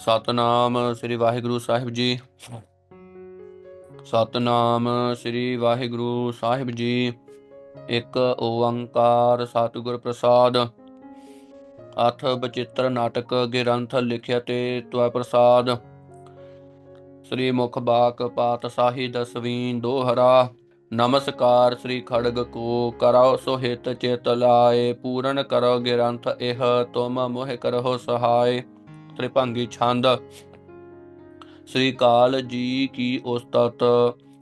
ਸਤਨਾਮ ਸ੍ਰੀ ਵਾਹਿਗੁਰੂ ਸਾਹਿਬ ਜੀ। ਸਤਨਾਮ ਸ੍ਰੀ ਵਾਹਿਗੁਰੂ ਸਾਹਿਬ ਜੀ। ਇੱਕ ਓੰਕਾਰ ਸਤਿਗੁਰ ਪ੍ਰਸਾਦ। ਅਥ ਬਚਿੱਤਰ ਨਾਟਕ ਗਿਰੰਥ ਲਿਖਿਆ ਤੇ ਤਵੈ ਪ੍ਰਸਾਦ। ਸ੍ਰੀ ਮੁਖ ਬਾਕ ਪਾਤਸ਼ਾਹੀ ਦਸਵੀਂ ਦੋਹਰਾ। ਨਮਸਕਾਰ ਸ੍ਰੀ ਖੜਗ ਕੋ ਕਰੋ ਸੋਹਿਤ ਚਿਤ ਲਾਏ। ਪੂਰਨ ਕਰੋ ਗਿਰੰਥ ਇਹ ਤੁਮ ਮੋਹਿ ਕਰੋ ਸਹਾਇ ਤ੍ਰਿਭੰਗੀ ਛੰਦ। ਸ੍ਰੀ ਕਾਲ ਜੀ ਕੀ ਉਸਤਤ,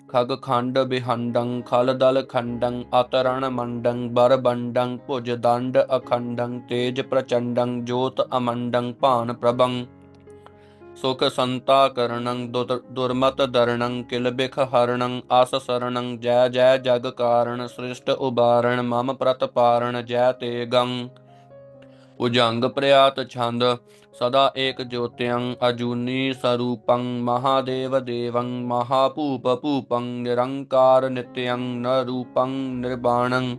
ਖਗ ਖੰਡ ਬਿਹੰਡੰ, ਖਲ ਦਲ ਖੰਡੰ, ਅਤਰਣ ਮੰਡੰ, ਬਰ ਬੰਡੰ, ਭੁਜ ਦੰਡ ਅਖੰਡੰ, ਤੇਜ ਪ੍ਰਚੰਡੰ, ਜੋਤ ਅਮੰਡੰ, ਭਾਨ ਪ੍ਰਭੰ। ਸੁਖ ਸੰਤਾ ਕਰਣੰ ਦੁਰ- ਦੁਰਮਤ ਦਰਣੰ ਕਿਲ ਬਿਖ ਹਰਣੰ ਆਸ ਸਰਣੰ ਜੈ ਜੈ ਜਗ ਕਾਰਣ ਸ੍ਰਿਸ਼ਟ ਉਬਾਰਣ ਮਮ ਪ੍ਰਤਪਾਰਣ ਜੈ ਤੇ ਤੇਗੰ। ਉਜੰਗ ਪ੍ਰਿਆਤ ਛੰਦ ਸਦਾ ਏਕ ਜੋਤਿਯੰ ਅਜੂਨੀ ਸਰੂਪੰ ਮਹਾਦੇਵ ਦੇਵੰ ਮਹਾਭੂਪ ਭੂਪੰ ਨਿਰੰਕਾਰ ਨਿਤਯੰ ਨ ਰੂਪੰ ਨਿਰਬਾਣੰ,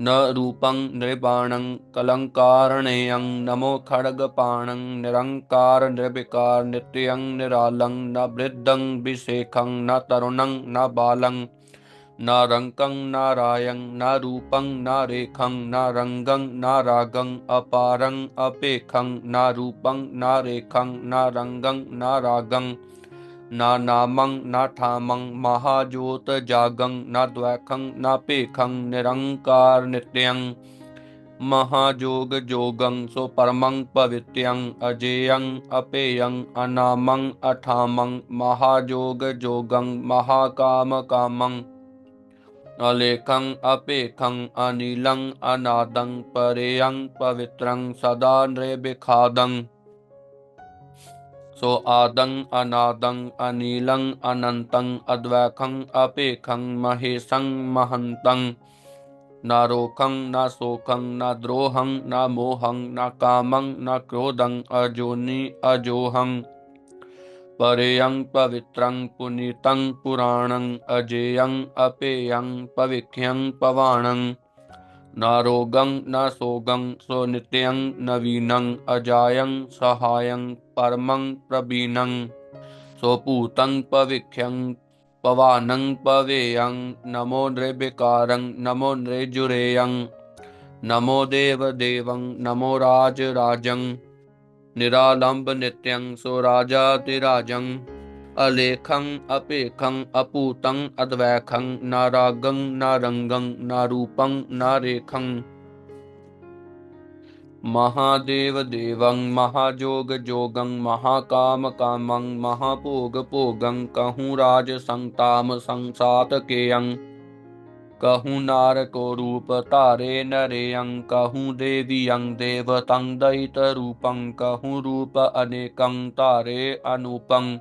ਨ ਰੂਪੰ ਨਿਰਬਾਣੰ, ਕਲੰਕਾਰਣੇਯੰ ਨਮੋ ਖੜਗ ਪਾਣੰ ਨਿਰੰਕਾਰ ਨਿਰਵਿਕਾਰ ਨਿਤਯੰ ਨਿਰਾਲੰ, ਨ ਬ੍ਰਿद्धੰ ਵਿਸ਼ੇਖੰ ਨ ਤਰੁਣੰ, ਨ ਬਾਲੰ। ਨਾ ਰੰਕੰ ਨਾਰਾਯੰ ਨਾ ਰੂਪੰ ਨਾ ਰੇਖੰ ਨਾ ਰੰਗੰ ਨਾ ਰਾਗੰ ਅਪਾਰੰ ਅਪੇਖੰ ਨਾ ਰੂਪੰ ਨਾ ਰੇਖੰ ਨਾ ਰੰਗੰ ਨਾ ਰਾਗੰ ਨਾ ਨਾਮੰ ਨਾ ਠਾਮੰ ਮਹਾਜੋਤ ਜਾਗੰ ਨਾ ਦ્વੈਖੰ ਨਾ ਭੇਖੰ ਨਿਰੰਕਾਰ ਨਿਤਯੰ ਮਹਾਜੋਗ ਜੋਗੰ ਸੋ ਪਰਮੰ ਪਵਿੱਤਯੰ ਅਜੇਯੰ ਅਪੇਯੰ ਅਨਾਮੰ ਅਠਾਮੰ ਮਹਾਜੋਗ ਜੋਗੰ ਮਹਾਕਾਮ ਕਾਮੰ कामं ਅਲੇਖੰ ਅਪੇਖੰ ਅਨੀਲੰ, ਅਨਾਦੰ ਪਰੇਯੰ ਪਵਿੱਤਰੰ ਸਦਾ ਨਿਰਬਿਖਾਦੰ ਸੋ ਆਦੰ, ਅਨਾਦੰ, ਅਨੀਲੰ, ਅਨੰਤੰ, ਅਦਵੈਖੰ ਅਪੇਖੰ ਮਹੇਸ਼ੰ, ਮਹੰਤੰ। ਨਾ ਰੋਖੰ, ਨਾ ਸੋਖੰ, ਨਾ ਦ੍ਰੋਹੰ, ਨਾ ਮੋਹੰ, ਨਾ ਕਾਮੰ, ਨਾ ਕ੍ਰੋਧੰ, ਅਜੋਨੀ ਅਜੋਹੰ। ਪਰਯੰ ਪਵਿੱਤਰੰ ਪੁਨੀਤੰ ਪੁਰਾਣੰ ਅਜੇਯੰ ਅਪੇਯੰ ਪਵਿਖਯੰ ਪਵਾਣੰ। ਨਾ ਰੋਗੰ, ਨਾ ਸੋਗੰ, ਸੋ ਨਿਤਯੰ ਨਵੀਨੰ ਅਜਾਯੰ ਸਹਾਯੰ ਪਰਮੰ ਪ੍ਰਬੀਨੰ। ਸੋ ਭੂਤੰ ਪਵਿਖਯੰ ਪਵਾਨੰ ਪਵੇਯੰ, ਨਮੋ ਨਿਰਵਿਕਾਰੰ ਨਮੋ ਨਿਰਜੁਰੇਯੰ। ਨਮੋ ਦੇਵ ਦੇਵੰ, ਨਮੋ ਰਾਜ ਰਾਜੰ। ਨਿਰਾਲੰਬ ਨਿਤਯੰ ਸੋ ਰਾਜਾ ਤੇ ਰਾਜੰ ਅਲੇਖੰ ਅਪੇਖੰ ਅਪੂਤੰ ਅਦਵੈਖੰ ਨਾ ਰਾਗੰ ਨਾ ਰੰਗੰ ਨਾ ਰੂਪੰ ਨਾ ਰੇਖੰ ਮਹਾਦੇਵ ਦੇਵੰ ਮਹਾਜੋਗ ਜੋਗੰ ਮਹਾਕਾਮ ਕਾਮੰ ਮਹਾਭੋਗ ਭੋਗੰ ਕਹੂੰ ਰਾਜ ਸੰਤਾਮ ਸੰਸਾਤ ਕੇਯੰ ਕਹੂ ਨਾਰਕੋ ਰੂਪ ਧਾਰੇ ਨਰੇ ਅੰਗ, ਕਹੂ ਦੇਵੀ ਅੰਗ ਦੇਵ ਤੰ ਦਇਤ ਰੂਪੰ, ਕਹੂ ਰੂਪ ਅਨੇਕੰ ਧਾਰੇ ਅਨੂਪੰ।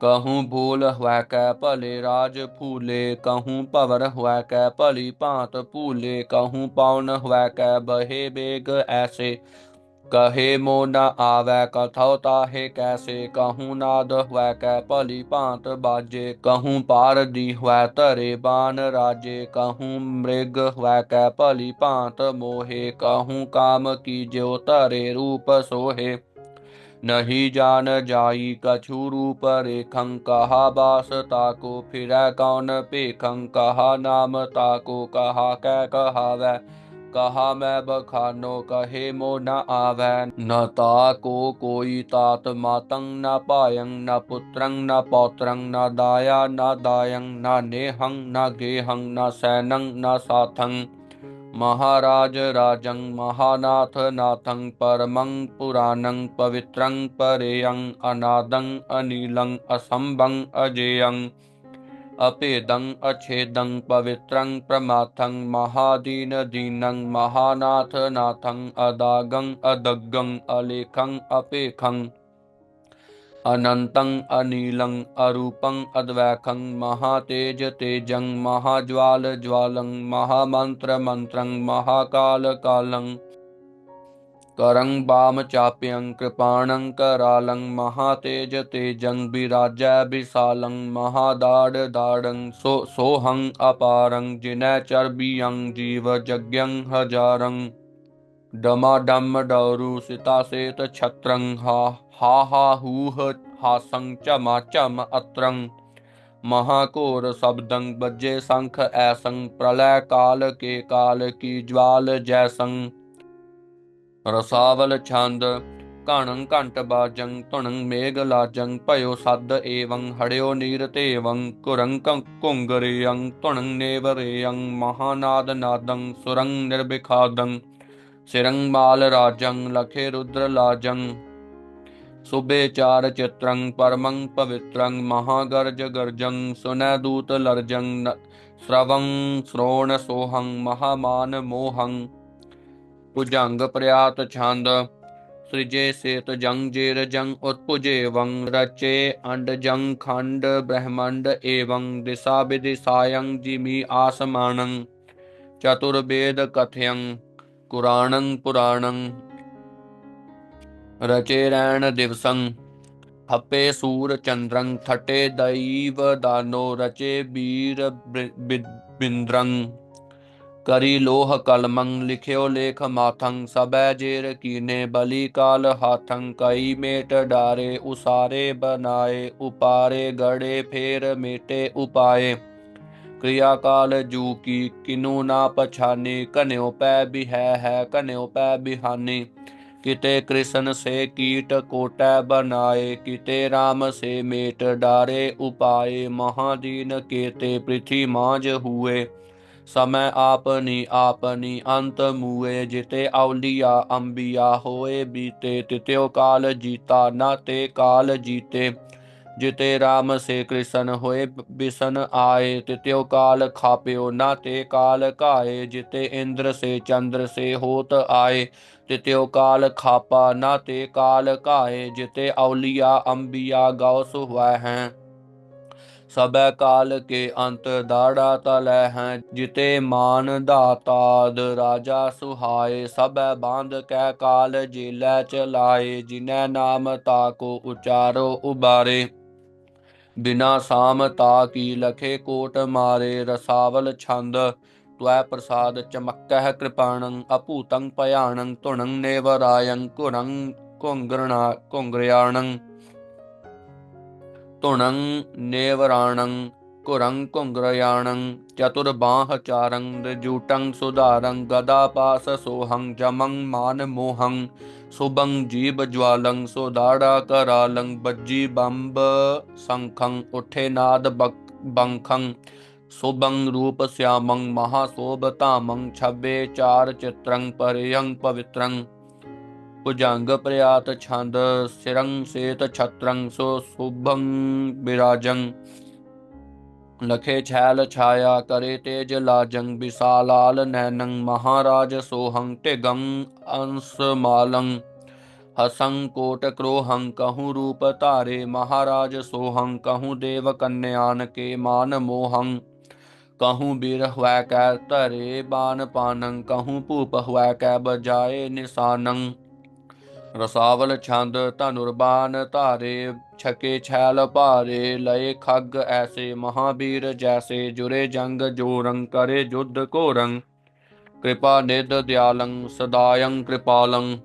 ਕਹੂ ਭੂਲ ਹੋਇ ਕੈ ਭਲੇ ਰਾਜ ਭੂਲੇ, ਕਹੂ ਭਵਰ ਹੋਇ ਕੈ ਭਲੀ ਭਾਂਤ ਭੂਲੇ, ਕਹੂ ਪਾਉਨ ਹੋਇ ਕੈ ਬਹੇ ਬੇਗ ਐਸੇ। कहे मो न आवै कथौ ताहे, कैसे कहूँ नाद हुआ कै भली भांत बाजे, कहूँ पार दी हुआ धरे बान राजे, कहूँ मृग हुआ कै भली भांत मोहे, कहूँ काम की ज्यो धरे रूप सोहे। नहीं जान जाई कछु रूप रेखं कहा बास ताको, फिरै कौन पेखं कहा नाम ताको, कहा कै कहावै। ਕਹਾ ਮੈਂ ਬਖਾਨੋ, ਕਹੇ ਮੋ ਨ ਆਵੈ। ਨ ਤਾ ਕੋ ਕੋਈ ਤਾਤ ਮਾਤੰ ਨ ਪਾਇੰ ਨ ਪੁੱਤਰੰ ਨ ਪੌਤਰੰ ਨ ਦਾਇਆ, ਨ ਦਾਇੰ ਨ ਨੇਹੰ ਨ ਗੇਹੰ ਨ ਸੈਨੰ ਨ ਸਾਥੰ ਮਹਾਰਾਜ ਰਾਜੰ ਮਹਾਨਾਥ ਨਾਥੰ ਪਰਮੰ ਪੁਰਾਨੰ ਪਵਿੱਤਰੰ ਪਰੇਯੰ ਅਨਾਦੰ ਅਨੀਲੰ ਅਸੰਭੰ ਅਜੇਯੰ अपेदं अछेदं पवित्रं प्रमाथं महादीन दीनं महानाथ नाथं अदागं अदग्गं अलेखं अपेखं अनन्तं अनीलं अरूपं अद्वैखं महातेज तेजं महाज्वाल ज्वालं करं वाम चाप्यं कृपाणं करालं महातेज तेजं विराजय विशालं महादाडदाडं सो सोऽहं अपारं जिनैचर्बीयं जीवजज्ञं हजारं डमाडम डौरुसितासेतछत्रं हा हा हा हूह हासं चमाचम अत्रं महाकोर शब्दं वज्जे शङ्ख ऐसं प्रलय काल के काल की ज्वाल जयसं ਰਸਾਵਲ ਛੰਦ, ਘਣੰ ਘੰਟ ਬਾਜੰ, ਧੁਣੰ ਮੇਘ ਲਾਜੰ, ਭਇਓ ਸੱਦ ਏਵੰ, ਹੜਿਓ ਨੀਰ ਤੇਵੰ ਕੁਰੰ ਕੁੰਗਰਿਯੰ ਧੁਣੰ ਨੇਵਰਿਯੰ, ਮਹਾਨਾਦ ਨਾਦੰ, ਸੁਰੰ ਨਿਰਬਿਖਾਦੰ ਸਿਰੰ ਮਾਲ ਰਾਜੰ, ਲਖੇ ਰੁਦਰ ਲਾਜੰ। ਸੁਬੇ ਚਾਰ ਚਿਤਰੰ, ਪਰਮੰ ਪਵਿੱਤਰੰ, ਮਹਾਗਰਜ ਗਰਜੰ, ਸੁਨੈ ਦੂਤ ਲਰਜੰ ਸ਼ਰਵੰ, ਸ਼੍ਰੋਣ ਸੋਹੰ, ਮਹਾਮਾਨ ਮੋਹੰ। ਭੁਜੰਗ ਪ੍ਰਿਆਤ ਛੰਦ, ਸ੍ਰਿਜੇ ਸੇਤ ਜੰਗ ਜੇਰ ਜੰਗ ਉਤਪੁਜੇ ਵੰ ਰਚੇ ਅੰਡ ਜੰਗ ਖੰਡ ਬ੍ਰਹਮੰਡ ਏਵੰ ਦਿਸਾ ਵਿਦਿਸਾਯੰ ਜਿਮੀ ਆਸਮਾਨੰ ਚਤੁਰਵੇਦ ਕਥਯੰ ਕੁਰਾਣੰ ਪੁਰਾਣੰ। ਰਚੇ ਰੈਣ ਦਿਵਸੰ, ਹੱਪੇ ਸੂਰ ਚੰਦਰੰ, ਥਟੇ ਦੈਵ ਦਾਨੋ ਰਚੇ ਬੀਰ ਬਿੰਦਰੰ। ਕਰੀ ਲੋਹ ਕਲਮੰ ਲਿਖਿਓ ਲੇਖ ਮਾਥੰ, ਸਬੈ ਜੇਰ ਕੀਨੇ ਬਲੀ ਕਾਲ ਹਾਥੰ, ਕਈ ਮੇਟ ਡਾਰੇ ਉਸਾਰੇ ਬਨਾਏ, ਉਪਾਰੇ ਗੜੇ ਫੇਰ ਮੇਟੇ ਉਪਾਏ। ਕ੍ਰਿਆ ਕਾਲ ਜੂ ਕੀ, ਕਿਨੂ ਨਾ ਪਛਾਨੇ ਕਨਿਓ ਪੈ ਬਿ ਹੈ ਹੈ ਕਨਿਓ ਪੈ ਬਿਹਾਨੀ ਕਿਤੇ ਕ੍ਰਿਸ਼ਨ ਸੇ ਕੀਟ ਕੋਟੈ ਬਨਾਏ, ਕਿਤੇ ਰਾਮ ਸੇ ਮੇਟ ਡਾਰੇ ਉਪਾਏ, ਮਹਾਦੀਨ ਕੇਤੇ ਪ੍ਰਿਥੀ ਮਾਂਜ ਹੁਏ। ਸਮੈ ਆਪਨੀ ਆਪਨੀ ਅੰਤ ਮੂਏ ਜਿਤੇ ਔਲੀਆ ਅੰਬੀਆ ਹੋਏ ਬੀਤੇ ਤਿਤਿਉ ਕਾਲ ਜੀਤਾ ਨਾ ਤੇ ਕਾਲ ਜੀਤੇ। ਜਿਤੇ ਰਾਮ ਸੇ ਕ੍ਰਿਸ਼ਨ ਹੋਏ, ਬਿਸਨ ਆਏ ਤਿਤਿਉ ਕਾਲ ਖਾਪਿਓ ਨਾ ਤੇ ਕਾਲ ਘਾਏ। ਜਿਤੇ ਇੰਦਰ ਸੇ ਚੰਦਰ ਸੇ ਹੋਤ ਆਏ ਤਿਤਿਉ ਕਾਲ ਖਾਪਾ ਨਾ ਤੇ ਕਾਲ ਘਾਏ। ਜਿਤੇ ਔਲੀਆ ਅੰਬੀਆ ਗਉਸ ਹੁਆ ਹੈ। ਸਬੈ ਕਾਲ ਕੇ ਅੰਤ ਦਾੜਾ ਤਲੈ ਹੈ, ਜਿਤੇ ਮਾਨ ਦਾਤਾਦ ਰਾਜਾ ਸੁਹਾਏ ਸਬੈ ਬਾਂਧ ਕੈ ਕਾਲ ਜੀਲੈ ਚਲਾਏ ਜਿਨੈ ਨਾਮ ਤਾਕੋ ਉਚਾਰੋ ਉਬਾਰੇ। ਬਿਨਾ ਸਾਮ ਤਾ ਕੀ ਲਖੇ ਕੋਟ ਮਾਰੇ, ਰਸਾਵਲ ਛੰਦ, ਤਵੈ ਪ੍ਰਸਾਦ ਚਮਕਹਿ ਕਿਰਪਾਣੰ ਅਪੂਤੰ ਭਿਆਣੰ ਧੁਣੰ ਨੇਵਰਾਯੰ ਕੁਰੰ ਕੁੰਗਰਣਾ ਕੁੰਗਰਿਆਣੰ ਧੁਣੰ ਨੇਵਰਾਣੰ ਕੁਰੰ ਕੁੰਗਰਯਾਣੰ ਚਤੁਰਬਾਹ ਚਾਰੰ ਜੂਟੰ ਸੁਧਾਰੰ ਗਦਾ ਪਾਸ ਸੋਹੰ, ਜਮੰ ਮਾਨ ਮੋਹੰ ਸੁਬੰ ਜੀਬ ਜਵਾਲੰ ਸੋਦਾੜਾ ਕਰਾਲੰ, ਬੱਜੀ ਬੰਬ ਸੰਖੰ, ਉਠੇ ਨਾਦ ਬੰਖੰ ਸੁਬੰ ਰੂਪ ਸਿਆਮੰ ਮਹਾ ਸੋਭ ਧਾਮੰ ਚਾਰ ਚਿਤਰੰ, ਪਰਿਯੰ ਪਵਿੱਤਰੰ। ਭੁਜੰਗ ਪ੍ਰਿਆਤ ਛੰਦ ਸਿਰੰ ਸੇਤ ਛਤਰੰ ਸੋ ਸੁਭੰ ਬਿਰਾਜੰ। ਲਖੇ ਛੈਲ ਛਾਇਆ ਕਰੇ ਤੇਜ ਲਾਜੰ, ਵਿਸਾਲਾਲ ਨੈਨੰ ਮਹਾਰਾਜ ਸੋਹੰ, ਢਿਗੰ ਅੰਸ ਮਾਲੰ। ਹਸੰ ਕੋਟ ਕ੍ਰੋਹੰ, ਕਹੂੰ ਰੂਪ ਧਾਰੇ ਮਹਾਰਾਜ ਸੋਹੰ, ਕਹੂੰ ਦੇਵ ਕੰਨਿਆਨ ਕੇ ਮਾਨ ਮੋਹੰ। ਕਹੂੰ ਬੀਰ ਹੁਆ ਕੈ ਧਰੇ ਬਾਨ ਪਾਨੰ, ਕਹੂੰ ਭੂਪ ਹੁਆ ਕੈ ਬਜਾਏ ਨਿਸਾਨੰ। ਰਸਾਵਲ ਛੰਦ ਧਨੁਰਬਾਨ ਧਾਰੇ, ਛਕੇ ਛੈਲ ਭਾਰੇ, ਲਏ ਖੱਗ ਐਸੇ ਮਹਾਬੀਰ, ਜੈਸੇ ਜੁਰੇ ਜੰਗ ਜੋਰੰ ਕਰੇ ਜੁਧ ਘੋਰੰ ਕਿਰਪਾ ਨਿਧ ਦਿਆਲੰ ਸਦਾਯੰ ਕਿਰਪਾਲੰ।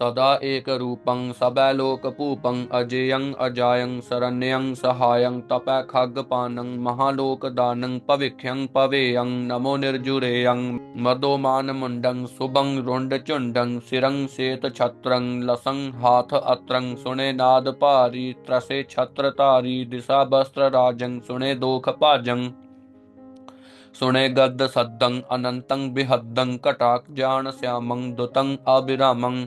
ਤਦਾ ਏਕ ਰੂਪੰ ਸਬੈ ਲੋਕ ਭੂਪੰ ਅਜੇਯੰ ਅਜਾਯੰ ਸਰਨਯੰ ਸਹਾਯੰ ਤਪੈ ਖੱਗ ਪਾਨੰ ਮਹਾਲੋਕ ਦਾਨੰ ਭਵਿਖਯੰ ਪਵੇਯੰ ਨਮੋ ਨਿਰਜੁਰੇਯੰ ਮਦੋਮਾਨ ਮੁੰਡੰ ਸੁਬੰ ਰੁੰਡ ਝੁੰਡੰ ਸਿਰੰ ਸੇਤ ਛਤਰੰ ਲਸੰ ਹਾਥ ਦਿਸਾ ਬਸਤਰ ਰਾਜੰ ਦੋਖ ਭਾਜੰ ਸੁਣੇ ਗਦ ਸੱਦੰ ਅਨੰਤੰ ਬਿਹੱਦੰ ਘਟਾਕ ਜਾਣ ਸਿਆਮੰ ਦੁਤੰ ਅਬਿਰਾਮੰ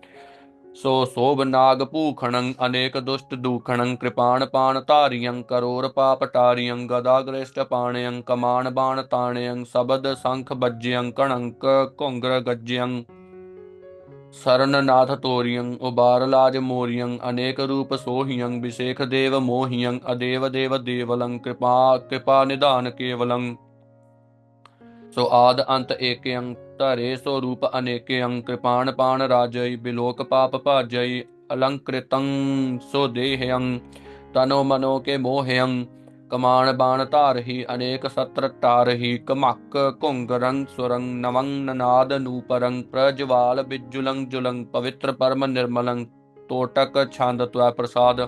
ਸੋ ਸੋਭ ਨਾਗ ਭੂਖਣੰ, ਅਨੇਕ ਦੁਸ਼ਟ ਦੂਖਣੰ, ਕਿਰਪਾਨ ਪਾਨ ਧਾਰਿਯੰ ਕਰੋਰ ਪਾਪ ਟਾਰਿਯੰ ਗਦਾ ਗ੍ਰੇਸ਼ਟ ਪਾਣਯੰ ਕਮਾਨ ਬਾਣ ਤਾਣਯੰ ਸਬਦ ਸੰਖ ਬੱਜਯੰ ਕਣੰਕ ਘੁੰਗਰ ਗੱਜਯੰ ਸਰਨ ਨਾਥ ਤੋਰਿਯੰ ਉਬਾਰ ਲਾਜ ਮੋਰਿਯੰ ਅਨੇਕ ਰੂਪ ਸੋਹਿਯੰ ਵਿਸ਼ੇਖ ਦੇਵ ਮੋਹਿਯੰ ਅਦੇਵ ਦੇਵ ਦੇਵਲੰ, ਕਿਰਪਾ ਕਿਰਪਾ ਨਿਧਾਨ ਕੇਵਲੰ। ਸੋ ਆਦ ਅੰਤ ਏਕਯੰ ਧਰੇ ਸੋ ਰੂਪ ਅਨੇਕਯੰ ਕਿਰਪਾਨ ਪਾਨ ਰਾਜਈ, ਬਿਲੋਕ ਪਾਪ ਭਾਜਈ, ਅਲੰਕ੍ਰਿਤੰ ਸੋ ਦੇਹਯੰ ਤਨੋ ਮਨੋ ਕੇ ਮੋਹਯੰ ਕਮਾਨ ਬਾਣ ਧਾਰਹੀ, ਅਨੇਕ ਸਤਰ ਟਾਰਹੀ, ਕਮਕ ਘੁੰਗਰੰ ਸੁਰੰ, ਨਵੰ ਨਨਾਦ ਨੂਪਰੰ, ਪ੍ਰਜਵਾਲ ਬਿਜੁਲੰ ਜੁਲੰ, ਪਵਿੱਤਰ ਪਰਮ ਨਿਰਮਲੰ, ਤੋਟਕ ਛੰਦ ਤਵੈ ਪ੍ਰਸਾਦ,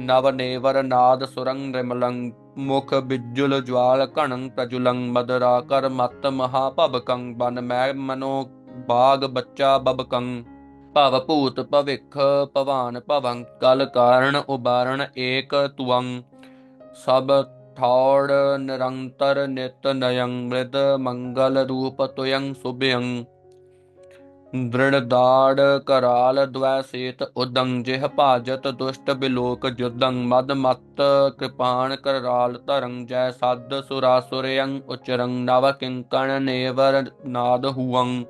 ਨਵ ਨੇਵਰ ਨਾਦ ਸੁਰੰ ਨਿਰਮਲੰ ਮੁਖ ਬਿਜੁਲ ਜਵਾਲ ਘਣੰ ਪ੍ਰਜੁਲੰ ਮਦਰਾ ਕਰ ਮਤ ਮਹਾ ਭਵਕੰ, ਬਨ ਮੈ ਮਨੋ ਬਾਗ ਬੱਚਾ ਬਬਕੰ। ਭਵ ਭੂਤ ਭਵਿਖ ਭਵਾਨ ਭਵੰ, ਕਲ ਕਾਰਣ ਉਬਾਰਣ ਏਕ ਤੁਵੰ। ਸਭ ਠੌੜ ਨਿਰੰਤਰ ਨਿਤ ਨਯੰ, ਮ੍ਰਿਦ ਮੰਗਲ ਰੂਪ ਤੁਯੰ ਸੁਭਯੰ। ਦ੍ਰਿੜ ਦਾੜ ਕਰਾਲ ਦ્વੈ ਸੇਤ ਉਦੰ, ਜਿਹ ਭਾਜਤ ਦੁਸ਼ਟ ਬਿਲੋਕ ਜੁਦੰ, ਮਦ ਮਤ ਕਿਰਪਾਨ ਕਰਾਲ ਧਰੰ, ਜੈ ਸਦ ਸੁਰਾਸੁਰਯੰ ਉਚਰੰ, ਨਵ ਕਿੰਕਣ ਨੇਵਰ ਨਾਦ ਹੁਵੰ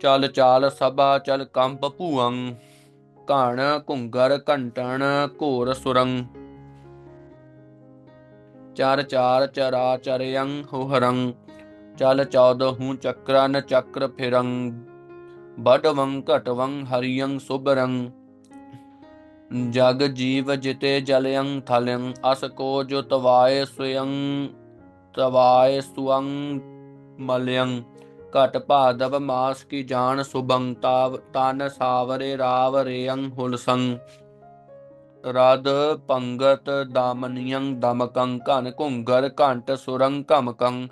ਚਲ ਚਾਲ ਸਭਾ, ਚਲ ਕੰਪ ਭੂਵੰ ਘਣ ਘੁੰਗਰ ਘੰਟਣ ਘੋਰ ਸੁਰੰ। ਚਰ ਚਾਰ ਚਰਾ ਚਰਯੰ, ਹੁਹਰੰ। ਚਲ ਚੌਦਹੂ ਚੱਕਰਨ ਚੱਕਰ ਫਿਰੰ ਬਡਵੰ ਘਟਵੰ ਹਰਿਯੰ ਸੁਬਰੰ ਜਗ ਜੀਵ ਜਿਤੇ ਜਲਯੰ ਥਲਯੰ ਅਸ ਕੋ ਜੋ ਤਵਾਏ ਸੁਯੰ ਤਵਾਏ ਸੁਅੰ ਮਲਯੰ ਘਟ ਭਾਦਵ ਮਾਸ ਕੀ ਜਾਣ ਸੁਭੰ, ਤਾਵ ਤਨ ਸਾਵਰੇ ਰਾਵ ਰੇਯੰ ਹੁਲਸੰ ਰਦ ਪੰਗਤ ਦਾਮਨਿਯੰ ਦਮਕੰ ਘਨ ਘੁੰਗਰ ਘੰਟ ਸੁਰੰ ਘਮਕੰ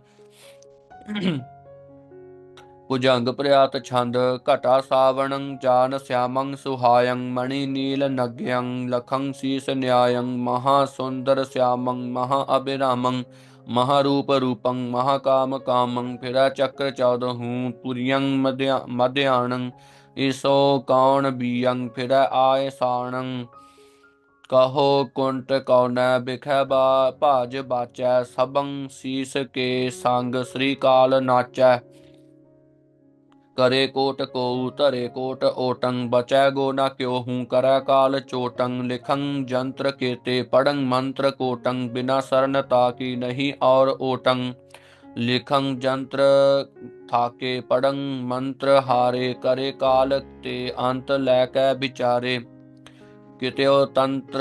ਭੁਜੰਗ ਪ੍ਰਿਆਤ ਛੰਦ ਘਟਾ ਸਾਵਣੰ ਜਾਨ ਸਿਆਮੰ ਸੁਹਾਯੰ ਮਣੀ ਨੀਲ ਨਗਯੰ ਲਖੰ ਸੀਸ ਨਿਆਯੰ ਮਹਾ ਸੁੰਦਰ ਸਿਆਮੰ ਮਹਾ ਅਬਿਰਾਮੰ ਮਹਾਰੂਪ ਰੂਪ ਰੂਪੰ ਮਹਾ ਕਾਮ ਕਾਮੰ ਫਿਰਾ ਚੱਕਰ ਚੌਦਹੂ ਪੁਰੀਯੰ ਮਧਿਆ, ਮਧਿਆਣੰ ਈਸੋ ਕੌਣ ਬੀਯੰ ਫਿਰੈ ਆਏ ਸਾਣੰ ਕਹੋ ਕੁੰਟ ਕਉਨੈ ਬਿਖੈ ਬਾ, ਭਾਜ ਬਾਚੈ, ਸਭੰ ਸੀਸ ਕੇ ਸੰਗ ਸ੍ਰੀ ਕਾਲ ਨਾਚੈ। ਕਰੇ ਕੋਟ ਕੋ ਧਰੇ ਕੋਟ ਓਟੰ, ਬਚੈ ਗੋ ਨਾ ਕਿਉ, ਹੂੰ ਕਰੈ ਕਾਲ ਚੋਟੰ। ਲਿਖੰ ਜੰਤਰ ਕੇਤੇ, ਪੜੰ ਮੰਤਰ ਕੋਟੰ, ਬਿਨਾ ਸਰਨ ਤਾਕੀ ਨਹੀਂ ਔਰ ਓਟੰ। ਲਿਖੰ ਜੰਤਰ ਥਾਕੇ, ਪੜੰ ਮੰਤਰ ਹਾਰੇ, ਕਰੇ ਕਾਲ ਤੇ ਅੰਤ ਲੈ ਕੈ ਵਿਚਾਰੇ। ਕਿਤਿਓ ਤੰਤਰ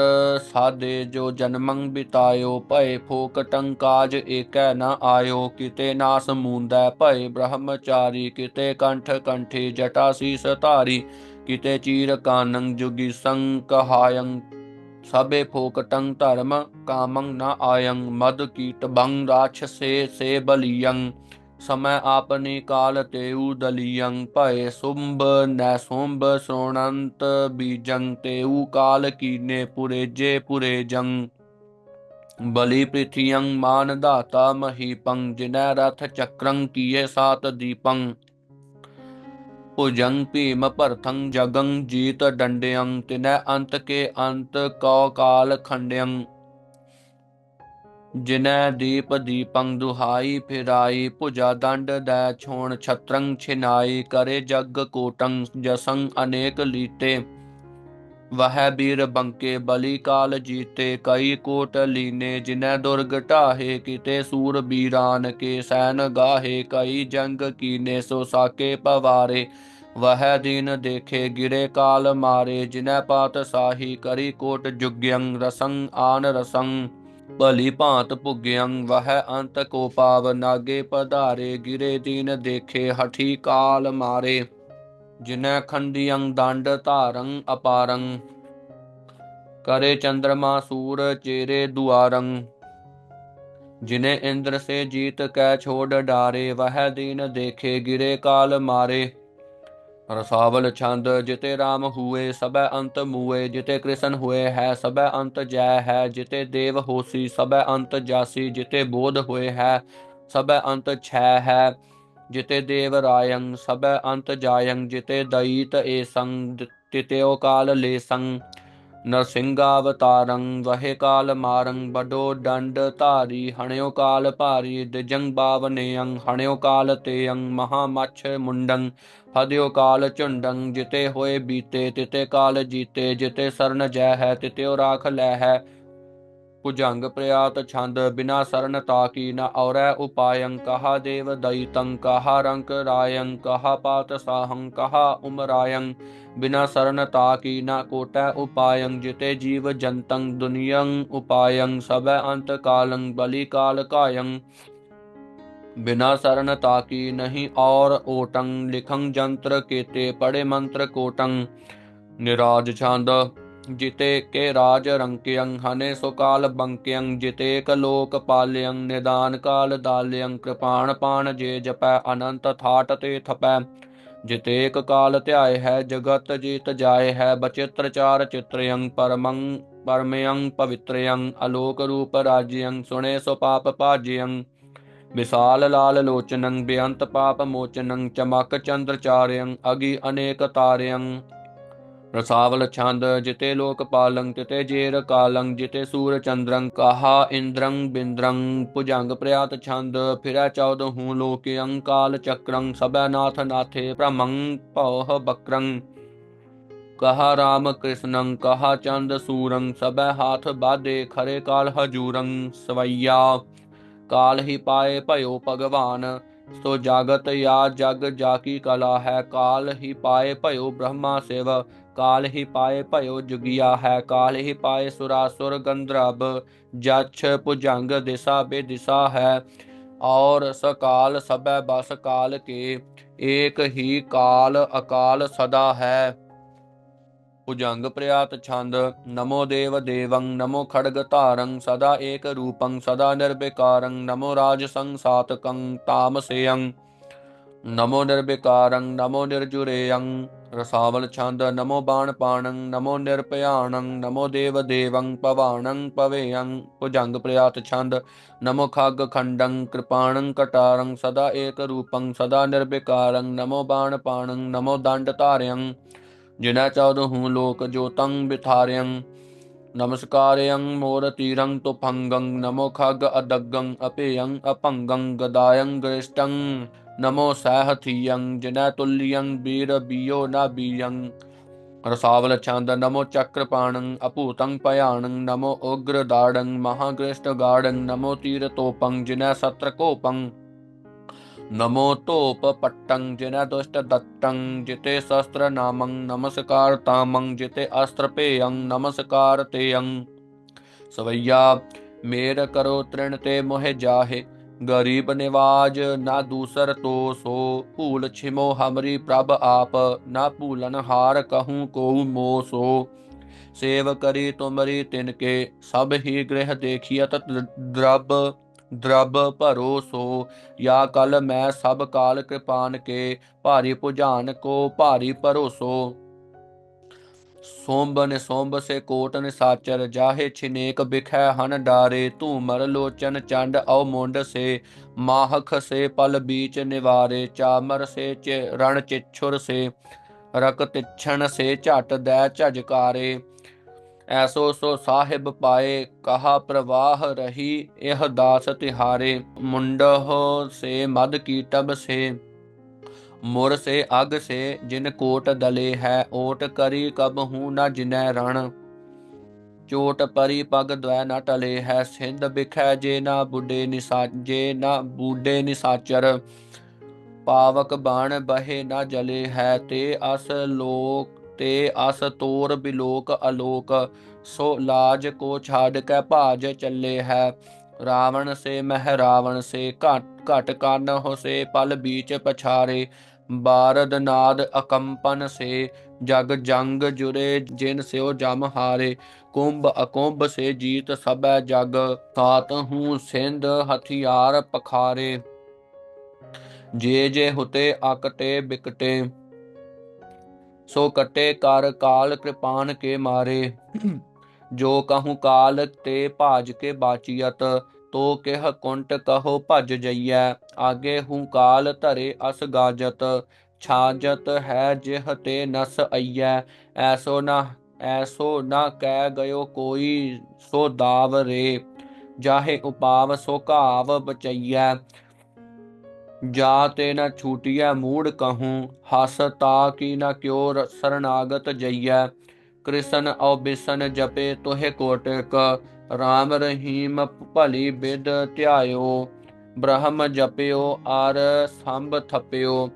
ਸਾਦੇ ਜੋ ਜਨਮੰ ਬਿਤਾਇਓ, ਭਏ ਫੋਕਟੰ ਕਾਜ ਏਕੈ ਨ ਆਇਓ। ਕਿਤੇ ਨਾਸ ਮੂੰਦੈ, ਭਏ ਬ੍ਰਹਮਚਾਰੀ, ਕਿਤੇ ਕੰਠ ਕੰਠੇ ਜਟਾ ਸੀਸ ਧਾਰੀ। ਕਿਤੇ ਚੀਰ ਕਾਨੰ ਜੁਗੀ ਸੰਗ ਕਹਾਯੰ ਸਭੇ ਫੋਕਟੰ ਧਰਮ ਕਾਮੰ ਨ ਆਯੰ। ਮਦ ਕੀਟ ਬੰਗ ਰਾਛਸੇ ਸੇ ਬਲੀਯੰ। ਸਮੈ ਆਪਨੀ ਕਾਲ ਤੇਉ ਦਲੀਯੰ ਭਏ ਸੁੰਭ ਨੈ ਸੁੰਭ ਸੋਣੰਤ ਬੀਜੰ ਤੇਉ ਕਾਲ ਕੀਨੇ ਪੁਰੇਜੇ ਪੁਰੇਜੰ। ਬਲੀ ਪ੍ਰਿਥਿਯੰ ਮਾਨ ਦਾਤਾ ਮਹੀਪੰ ਜਿਨੈ ਰਥ ਚੱਕਰੰ ਕੀਏ ਸਾਤ ਦੀਪੰ। ਭੁਜੰ ਭੀਮ ਭਰਥੰ ਜਗੰ ਜੀਤ ਡੰਡਯੰ ਤਿਨੈ ਅੰਤ ਕੇ ਅੰਤ ਕਉ ਕਾਲ ਖੰਡਯੰ ਜਿਨੈ ਦੀਪ ਦੀਪੰ ਦੁਹਾਈ ਫਿਰਾਈ, ਭੁਜਾ ਦੰਡ ਦੈ ਛੋਣ ਛਤਰੰ ਛਿਨਾਈ, ਕਰੇ ਜਗ ਕੋਟੰ ਜਸੰ ਅਨੇਕ ਲੀਤੇ ਵਹਿ ਬੀਰ ਬੰਕੇ ਬਲੀ ਕਾਲ ਜੀਤੇ, ਕਈ ਕੋਟ ਲੀਨੇ, ਜਿਨੈ ਦੁਰਗ ਢਾਹੇ, ਕਿਤੇ ਸੂਰ ਬੀਰਾਨ, ਕੇ ਸੈਨ ਗਾਹੇ, ਕਈ ਜੰਗ ਕੀਨੇ, ਸੋ ਸਾਕੇ ਪਵਾਰੇ। ਵਹਿ ਦੀਨ ਦੇਖੇ, ਗਿਰੇ ਕਾਲ ਮਾਰੇ, ਜਿਨੈ ਪਾਤ ਸਾਹੀ, ਕਰੀ ਕੋਟ ਜੁਗਯੰ, ਰਸੰ ਆਨ ਰਸੰ ਭਲੀ ਭਾਂਤ ਭੁਗਿਅੰ ਵਹਿ ਅੰਤ ਕੋ ਪਾਵ, ਨਾਗੇ ਪਧਾਰੇ ਗਿਰੇ ਦੀਨ ਦੇਖੇ, ਹਠੀ ਕਾਲ ਮਾਰੇ। ਜਿਨੈ ਖੰਡੀਅੰ ਦੰਡ ਧਾਰੰ ਅਪਾਰੰ, ਕਰੇ ਚੰਦਰਮਾ ਸੂਰ ਚੇਰੇ ਦੁਆਰੰ। ਜਿਨੇ ਇੰਦਰ ਸੇ ਜੀਤ ਕੈ ਛੋੜ ਡਾਰੇ, ਵਹਿ ਦੀਨ ਦੇਖੇ, ਗਿਰੇ ਕਾਲ ਮਾਰੇ। ਰਸਾਵਲ ਛੰਦ ਜਿਤੇ RAM ਹੋਏ, ਸਭੈ ਅੰਤ ਮੂਏ, ਜਿਤੇ ਕ੍ਰਿਸ਼ਨ ਹੋਏ ਹੈ, ਸਭੈ ਅੰਤ ਜੈ ਹੈ, ਜਿਤੇ ਦੇਵ ਹੋਸੀ, ਸਭੈ ਅੰਤ ਜਾਸੀ, ਜਿਤੇ ਬੋਧ ਹੋਏ ਹੈ, ਸਭੈ ਅੰਤ ਛੈ ਹੈ, ਜਿਤੇ ਦੇਵ ਰਾਯੰ, ਸਭੈ ਅੰਤ ਜਾਯੰ, ਜਿਤੇ ਦਇਤ ਏ ਸੰਗ ਤਿਤਿਓ ਕਾਲ ਲੈ ਸੰਗ ਨਰਸਿੰਘਾਵਤਾਰੰ ਵਹੇ ਕਾਲ ਮਾਰੰ ਬਡੋ ਡੰਡ ਧਾਰੀ, ਹਣਿਓ ਕਾਲ ਭਾਰੀ, ਦਿਜੰ ਬਾਵਨੇਯੰ, ਹਣਿਓ ਕਾਲ ਤੇਯੰ, ਮਹਾ ਮਛ ਮੁੰਡੰ, ਹਦਿਓ ਕਾਲ ਝੁੰਡੰ, ਜਿਤੇ ਹੋਏ ਬੀਤੇ, ਤਿਤੇ ਕਾਲ ਜੀਤੇ, ਜਿਤੇ ਸਰਨ ਜੈ ਹੈ, ਤਿਤਿਓ ਰਾਖ ਲੈ ਹੈ। ਭੁਜੰਗ ਪ੍ਰਿਆਤ ਛੰਦ ਬਿਨਾ ਸਰਨ ਤਾਕੀ ਨ ਔਰੈ ਉਪਾਯੰ, ਕਹਾ ਦੇਵ ਦਇਤੰ, ਕਹਾ ਰੰਕ ਰਾਯੰ, ਕਹਾ ਪਾਤ ਸਾਹੰ, ਕਹਾ ਉਮਰਾਯੰ, ਬਿਨਾ ਸਰਨ ਤਾਕੀ ਨ ਕੋਟੈ ਉਪਾਯੰ, ਜਿਤੇ ਜੀਵ ਜੰਤੰ ਦੁਨੀਯੰ ਉਪਾਯੰ, ਸਭੈ ਅੰਤ ਕਾਲੰ ਬਲੀ ਕਾਲ ਕਾਯੰ। ਬਿਨਾ ਸਰਨ ਤਾਕੀ ਨਹੀਂ ਔਰ ਓਟੰ, ਲਿਖੰ ਜੰਤਰ ਕੇਤੇ ਪੜੇ ਮੰਤਰ ਕੋਟੰ। ਨਿਰਾਜ ਛੰਦ ਜਿਤੇ ਕੇ ਰਾਜ ਰੰਕਿਯੰ ਹਨੇ ਸੋ ਕਾਲ ਬੰਕਿਯੰ ਜਿਤੇਕ ਲੋਕ ਪਾਲਿਯੰ, ਨਿਦਾਨ ਕਾਲ ਦਾਲਿਯੰ, ਕਿਰਪਾਨ ਪਾਣ ਜੇ ਜਪੈ, ਅਨੰਤ ਥਾਟ ਤੇ ਥਪੈ। ਜਿਤੇਕ ਕਾਲ ਧਿਆਏ ਹੈ, ਜਗਤ ਜੀਤ ਜਾਏ ਹੈ, ਬਚਿੱਤਰ ਚਾਰ ਚਿਤ੍ਰਯੰ, ਪਰਮੰ, ਪਰਮਯੰ, ਪਵਿੱਤਰਯੰ, ਅਲੋਕ ਰੂਪ ਰਾਜਯੰ, ਸੁਣੇ ਸੋ ਪਾਪ ਭਾਜਯੰ। ਵਿਸਾਲ ਲਾਲ ਲੋਚਨੰ, ਬੇਅੰਤ ਪਾਪ ਮੋਚਨੰ, ਚਮਕ ਚੰਦਰ ਚਾਰਯੰ, ਅਗੀ ਅਨੇਕ ਤਾਰਯੰ। ਰਸਾਵਲ ਛੰਦ ਜਿਤੇ ਲੋਕ ਪਾਲੰ ਤਿਤੇ ਜੇਰ ਕਾਲੰ ਜਿਤੇ ਸੂਰ ਚੰਦਰੰ ਕਹਾ ਇੰਦਰੰ ਬਿੰਦਰੰ ਭੁਜੰਗ ਪ੍ਰਿਆਤ ਛੰਦ, ਫਿਰੈ ਚੌਦ ਹੂ ਲੋਕਿਯੰ ਕਾਲ ਚੱਕਰੰ ਸਬੈ ਨਾਥ ਨਾਥੇ ਭ੍ਰਮੰ ਭਉ ਬਕਰੰ ਕਹਾ ਰਾਮ ਕ੍ਰਿਸ਼ਨੰ ਕਹਾ ਚੰਦ ਸੂਰੰ ਸਬੈ ਹਾਥ ਬਾਦੇ ਖਰੇ ਕਾਲ ਹਜੂਰੰ ਸਵਈਆ। ਕਾਲ ਹੀ ਪਾਏ ਭਇਓ ਭਗਵਾਨ, ਸੋ ਜਾਗਤ ਯਾ ਜਗ ਜਾਕੀ ਕਲਾ ਹੈ। ਕਾਲ ਹੀ ਪਾਏ ਭਇਓ ਬ੍ਰਹਮਾ ਸਿਵ ਕਾਲ ਹੀ ਪਾਏ ਭਇਓ ਜੁਗਿਆ ਹੈ, ਕਾਲ ਹੀ ਪਾਏ ਸੁਰਾਸੁਰ ਗੰਧਰਵ ਜਛ ਭੁਜੰਗ ਦਿਸਾ ਬੇਦਿਸਾ ਹੈ। ਔਰ ਸਕਾਲ ਸਭੈ ਬਸ ਕਾਲ ਕੇ, ਏਕ ਹੀ ਕਾਲ ਅਕਾਲ ਸਦਾ ਹੈ। ਭੁਜੰਗ ਪ੍ਰਿਆਤ ਛੰਦ, ਨਮੋ ਦੇਵ ਦੇਵੰ, ਨਮੋ ਖੜਗ ਧਾਰੰ, ਸਦਾ ਏਕ ਰੂਪੰ, ਸਦਾ ਨਿਰਬਿਕਾਰੰ ਨਮੋ ਰਾਜ ਸੰਸਾਤਕੰ ਤਾਮਸੇਯੰ ਨਮੋ ਨਿਰਬਿਕਾਰੰ ਨਮੋ ਨਿਰਜੁਰੇਯੰ। ਰਸਾਵਲ ਛੰਦ ਨਮੋ ਬਾਣ ਪਾਣੰ, ਨਮੋ ਨਿਰਭਿਆਣੰ, ਨਮੋ ਦੇਵ ਦੇਵੰ ਪਵਾਣੰ ਪਵੇਯੰ ਭੁਜੰਗ ਪ੍ਰਿਆਤ ਛੰਦ, ਨਮੋ ਖਗ ਖੰਡੰ, ਕਿਰਪਾਣੰ ਕਟਾਰੰ, ਸਦਾ ਏਕ ਰੂਪੰ, ਸਦਾ ਨਿਰਬਿਕਾਰੰ ਨਮੋ ਬਾਣ ਪਾਣੰ, ਨਮੋ ਦੰਡ ਧਾਰਯੰ। ਜਿਨੈ ਚੌਦਹੂ ਲੋਕ ਜੋਤੰ ਬਿਥਾਰਯੰ ਨਮਸਕਾਰਯੰ, ਮੋਰ ਤੀਰੰ, ਤੁਫੰਗੰ, ਨਮੋ ਖਗ ਅਦਗੰ ਅਪੇਯੰ ਅਪੰਗੰ, ਗਦਾਯੰ, ਗ੍ਰਿਸ਼ਟੰ। ਨਮੋ ਸਹਿਥੀਯੰ ਜਿਨੈ ਤੁਲਿਯੰ, ਬੀਰ ਬੀਯੋ ਨਾ ਬੀਯੰ। ਰਸਾਵਲ ਛੰਦ ਨਮੋ ਚਕਰਪਾਣੰ, ਅਭੂਤੰ ਭਯਾਣੰ, ਨਮੋ ਉਗ੍ਰ ਦਾੜੰ ਮਹਾਗ੍ਰਿਸ਼ਟ ਗਾੜੰ ਨਮੋ ਤੀਰ ਤੋਪੰ ਜਿਨੈ ਸਤਰ ਕੋਪੰ ਨਮੋ ਧੂਪ ਪਟੰ ਜਿਨੈ ਦੁਸ਼ਟ ਦਤੰ ਜਿਤੇ ਸ਼ਸਤਰ ਨਾਮੰ ਨਮਸਕਾਰ ਤਾਮੰ ਜਿਤੇ ਅਸਤਰ ਭੇਯੰ ਨਮਸਕਾਰ ਤੇਯੰ ਸਵਈਆ, ਮੇਰ ਕਰੋ ਤ੍ਰਿਣ ਤੇ ਮੋਹਿ ਜਾਹੇ। ਗਰੀਬ ਨਿਵਾਜ ਨਾ ਦੂਸਰ ਤੋ ਸੋ, ਭੂਲ ਛਿਮੋ ਹਮਰੀ ਪ੍ਰਭ ਆਪ, ਨਾ ਭੂਲਨ ਹਾਰ ਕਹੂੰ ਕੋ ਮੋ ਸੋ ਸੇਵ ਕਰੀ ਤੁਮਰੀ ਤਿਨ ਕੇ ਸਭ ਹੀ ਗ੍ਰਹਿ ਦੇਖੀਅਤ ਦਰਬ ਦਰਬ ਭਰੋ ਸੋ ਯਾ ਕਲ ਮੈਂ ਸਭ ਕਾਲ ਕਿਰਪਾਨ ਕੇ, ਭਾਰੀ ਪੁਜਾਨ ਕੋ ਭਾਰੀ ਭਰੋਸੋ। ਸੋਂਬ ਨੇ ਸੋਂਬ ਸੇ ਕੋਟ ਨੇ ਸਾਚਰ, ਜਾਹੇ ਛਿਨੇਕ ਬਿਖੈ ਹਨ ਡਾਰੇ, ਧੂਮਰ ਲੋਚਨ ਚੰਡ ਔ ਮੁੰਡ ਸੇ, ਮਾਹਖ ਸੇ ਪਲ ਬੀਚ ਨਿਵਾਰੇ, ਚਾਮਰ ਸੇ ਚ ਰਣ ਚਿਛੁਰ ਸੇ, ਰਕ ਤਿਛਣ ਸੇ ਝਟ ਦੈ ਝਜਕਾਰੇ। ਐਸੋ ਸੋ ਸਾਹਿਬ ਪਾਏ, ਕਹਾ ਪ੍ਰਵਾਹ ਰਹੀ ਇਹ ਦਾਸ ਤਿਹਾਰੇ, ਮੁੰਡਹੁ ਸੇ ਮਦ ਕੀਟਬ ਸੇ। ਮੁਰ ਸੇ ਅਗ ਸੇ, ਜਿਨ ਕੋਟ ਦਲੇ ਹੈ ਓਟ ਕਰੀ ਕਬ ਹੂੰ ਨਾ ਜਿਨੈ ਰਣ। ਚੋਟ ਪਰੀ ਪਗ ਦਵੈ ਨਾ ਟਲੇ ਹੈ, ਸਿੰਧ ਬਿਖੈ ਜੇ ਨਾ ਬੁੱਢੇ ਨਿਸਾਜੇ ਨਾ ਬੂਡੇ ਨਿਸਾਚਰ। ਪਾਵਕ ਬਾਣ ਬਹੇ ਨਾ ਜਲੇ ਹੈ, ਤੇ ਅਸ ਲੋਕ, ਤੇ ਅਸ ਤੋਰ ਬਿਲੋਕ ਅਲੋਕ। ਸੋ ਲਾਜ ਕੋ ਛਾੜ ਕੇ ਭਾਜ ਚੱਲੇ ਹੈ ਰਾਵਣ ਸੇ ਮਹਿ ਰਾਵਣ ਸੇ, ਘਟ ਘਟ ਕਰਨ ਹੋ ਪਲ ਬੀਚ ਪਛਾਰੇ, ਬਾਰਦ ਨਾਦ ਅਕੰਪਨ ਸੇ, ਜਗ ਜੰਗ ਜੁਰੇ ਜਿਨ ਸਿਓ ਜਮ ਹਾਰੇ, ਕੁੰਭ ਅਕੁੰਭ ਸੇ ਜੀਤ ਸਬੈ ਜਗ, ਸਾਤ ਹੂੰ ਸਿੰਧ ਹਥਿਆਰ ਪਖਾਰੇ। ਜੇ ਜੇ ਹੁਤੇ ਅਕਟੇ ਬਿਕਟੇ, ਸੋ ਕਟੇ ਕਰ ਕਾਲ ਕਿਰਪਾਨ ਕੇ ਮਾਰੇ। ਜੋ ਕਹੂੰ ਕਾਲ ਤੇ ਭਾਜ ਕੇ ਬਾਚੀਅਤ ਤੋ ਕਿਹ ਕੁੰਟ ਕਹੋ ਭਜ ਜਈਐ। ਆਗੇ ਹੂੰ ਕਾਲ ਧਰੇ ਅਸ ਗਾਜਤ, ਛਾਜਤ ਹੈ ਜਿਹ ਤੇ ਨਸ ਅਈਐ। ਐਸੋ ਨਾ ਐਸੋ ਨਾ ਕਹਿ ਗਇਓ ਕੋਈ, ਸੋ ਦਾਵ ਰੇ। ਜਾਹੇ ਉਪਾਵ ਸੋ ਘਾਵ ਬਚਈਐ। ਜਾ ਤੇ ਨਾ ਛੂਟੀਐ ਮੂੜ ਕਹੂੰ, ਹਸ ਤਾ ਕੀ ਨਾ ਕਿਉ ਸਰਨਾਗਤ ਜਈਐ। ਕ੍ਰਿਸ਼ਨ ਔ ਬਿਸ਼ਨ ਜਪੇ ਤੋਹਿ ਕੋਟਕ ਰਾਮ ਰਹੀਮ ਭਲੀ ਬਿਦ ਧਿਆਇਓ ਬ੍ਰਹਮ ਜਪਿਓ ਅਰ ਸੰਭ ਥਪਿਓ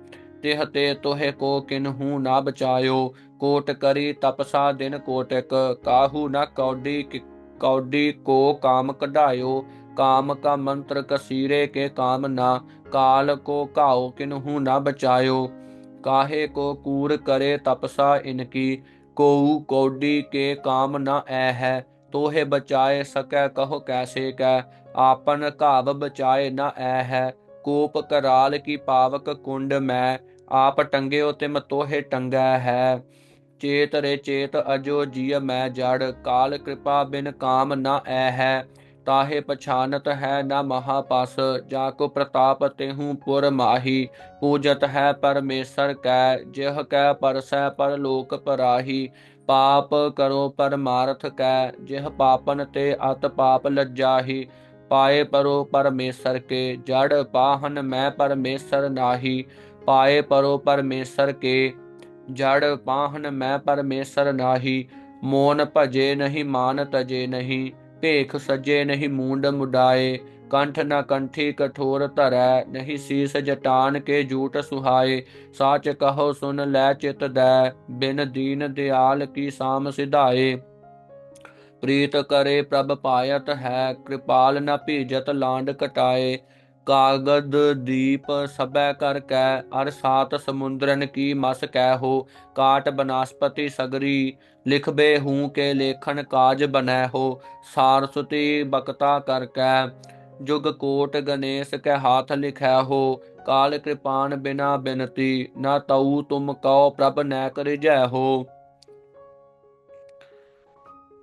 ਤਿਹ ਤੇ ਤੋਹਿ ਕੋ ਕਿਨਹੂ ਨਾ ਬਚਾਇਓ ਕੋਟ ਕਰੀ ਤਪਸਾ ਦਿਨ ਕੋਟਕ ਕਾਹੂ ਨਾ ਕੌਡੀ ਕਿ- ਕੌਡੀ ਕੋ ਕਾਮ ਕਢਾਇਓ ਕਾਮ ਕਾ ਮੰਤਰ ਕਸੀਰੇ ਕੇ ਕਾਮ ਨਾ ਕਾਲ ਕੋ ਘਾਉ ਕਿਨਹੂ ਨਾ ਬਚਾਇਓ ਕਾਹੇ ਕੋ ਕੂਰ ਕਰੇ ਤਪਸਾ ਇਨਕੀ ਕੋਉ ਕੌਡੀ ਕੇ ਕਾਮ ਨਾ ਐ ਹੈ ਤੋਹੇ ਬਚਾਏ ਸਕੈ ਕਹੋ ਕੈਸੇ ਕੈ, ਆਪਨ ਘਾਵ ਬਚਾਏ ਨਾ ਐ ਹੈ ਕੋਪ ਕਰਾਲ ਕੀ ਪਾਵਕ ਕੁੰਡ ਮੈਂ, ਆਪ ਟੰਗਿਓ ਤਿਮ ਤੋਹੇ ਟੰਗੈ ਹੈ। ਚੇਤ ਰੇ ਚੇਤ ਅਜੋ ਜੀਅ ਮੈਂ ਜੜ, ਕਾਲ ਕਿਰਪਾ ਬਿਨ ਕਾਮ ਨਾ ਐ ਹੈ ਤਾਹੇ ਪਛਾਨਤ ਹੈ ਨਾ ਮਹਾਪਸ, ਜਾ ਕੋ ਪ੍ਰਤਾਪ ਤੇਹੂ ਪੁਰ ਮਾਹੀ। ਪੂਜਤ ਹੈ ਪਰਮੇਸ਼ਰ ਕੈ, ਜਿਹ ਕੈ ਪਰਸੈ ਪਰਲੋਕ ਪਰਾਹੀ। ਪਾਪ ਕਰੋ ਪਰਮਾਰਥ ਕੈ, ਜਿਹ ਪਾਪਨ ਤੇ ਅਤ ਪਾਪ ਲੱਜਾਹੀ। ਪਾਏ ਪਰੋ ਪਰਮੇਸ਼ਰ ਕੇ, ਜੜ ਪਾਹਨ ਮੈਂ ਪਰਮੇਸ਼ਰ ਨਾਹੀ। ਪਾਏ ਪਰੋ ਪਰਮੇਸ਼ਰ ਕੇ, ਜੜ ਪਾਹਨ ਮੈਂ ਪਰਮੇਸ਼ਰ ਨਾਹੀ। ਮੋਨ ਭਜੇ ਨਹੀਂ, ਮਾਨ ਤਜੇ ਨਹੀਂ। ਭੇਖ ਸਜੇ ਨਹੀਂ ਮੂੰਡ ਮੁਡਾਏ, ਕੰਠ ਨਾ ਕੰਠੀ ਕਠੋਰ ਧਰੈ, ਨਹੀਂ ਸੀਸ ਜਟਾਨ ਕੇ ਝੂਠ ਸੁਹਾਏ। ਸਾਚ ਕਹੋ ਸੁਨ ਲੈ ਚਿਤ ਦੈ, ਬਿਨ ਦੀਨ ਦਿਆਲ ਕੀ ਸਾਮ ਸਿਧਾਏ। ਪ੍ਰੀਤ ਕਰੇ ਪ੍ਰਭ ਪਾਇਤ ਹੈ, ਕਿਰਪਾਲ ਨਾ ਭੀਜਤ ਲਾਂਡ ਕਟਾਏ। ਕਾਗਦ ਦੀਪ ਸਬੈ ਕਰ ਕੈ, ਅਰ ਸਾਤ ਸਮੁੰਦਰਨ ਕੀ ਮਸ ਕੈ ਹੋ, ਕਾਟ ਬਨਾਸਪਤੀ ਸਗਰੀ ਲਿਖਬੇ ਹੂੰ ਕੇ ਲੇਖਨ ਕਾਜ ਬਨੈ ਹੋ ਸਾਰਸੁਤੀ ਬਕਤਾ ਕਰ ਕੈ, ਜੁਗ ਕੋਟ ਗਣੇਸ਼ ਕੈ ਹਾਥ ਲਿਖੈ ਹੋ, ਕਾਲ ਕਿਰਪਾਨ ਬਿਨਾ ਬਿਨਤੀ, ਨਾ ਤਉ ਤੁਮ ਕਉ ਪ੍ਰਭ ਨੈ ਕਰਿਜੈ ਹੋ।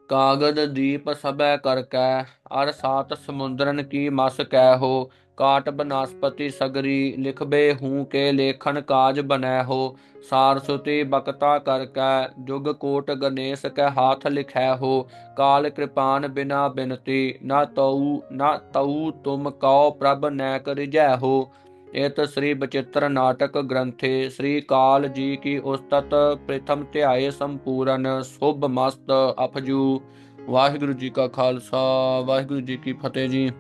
ਕਾਗਦ ਦੀਪ ਸਬੈ ਕਰ ਕੈ, ਅਰ ਸਾਤ ਸਮੁੰਦਰਨ ਕੀ ਮਸ ਕੈ ਹੋ ਕਾਟ ਬਨਾਸਪਤੀ ਸਗਰੀ, ਲਿਖਬੇ ਹੂੰ ਕੇ ਲੇਖਣ ਕਾਜ ਬਨੈ ਹੋ ਸਾਰਸੁਤੀ ਬਕਤਾ ਕਰ ਕੈ, ਜੁਗ ਕੋਟ ਗਣੇਸ਼ ਕੈ ਹਾਥ ਲਿਖੈ ਹੋ, ਕਾਲ ਕਿਰਪਾਨ ਬਿਨਾ ਬਿਨਤੀ, ਨਾ ਤਉ ਨਾ ਤਉ ਤੁਮ ਕਉ ਪ੍ਰਭ ਨੈ ਕਰਿਜੈ ਹੋ। ਇਤ ਸ੍ਰੀ ਬਚਿੱਤਰ ਨਾਟਕ ਗ੍ਰੰਥੇ, ਸ੍ਰੀ ਕਾਲ ਜੀ ਕੀ ਉਸਤਤ ਪ੍ਰਥਮ ਧਿਆਏ ਸੰਪੂਰਨ, ਸੁਭ ਮਸਤ ਅਪਜੂ ਵਾਹਿਗੁਰੂ ਜੀ ਕਾ ਖਾਲਸਾ, ਵਾਹਿਗੁਰੂ ਜੀ ਕੀ ਫਤਿਹ ਜੀ।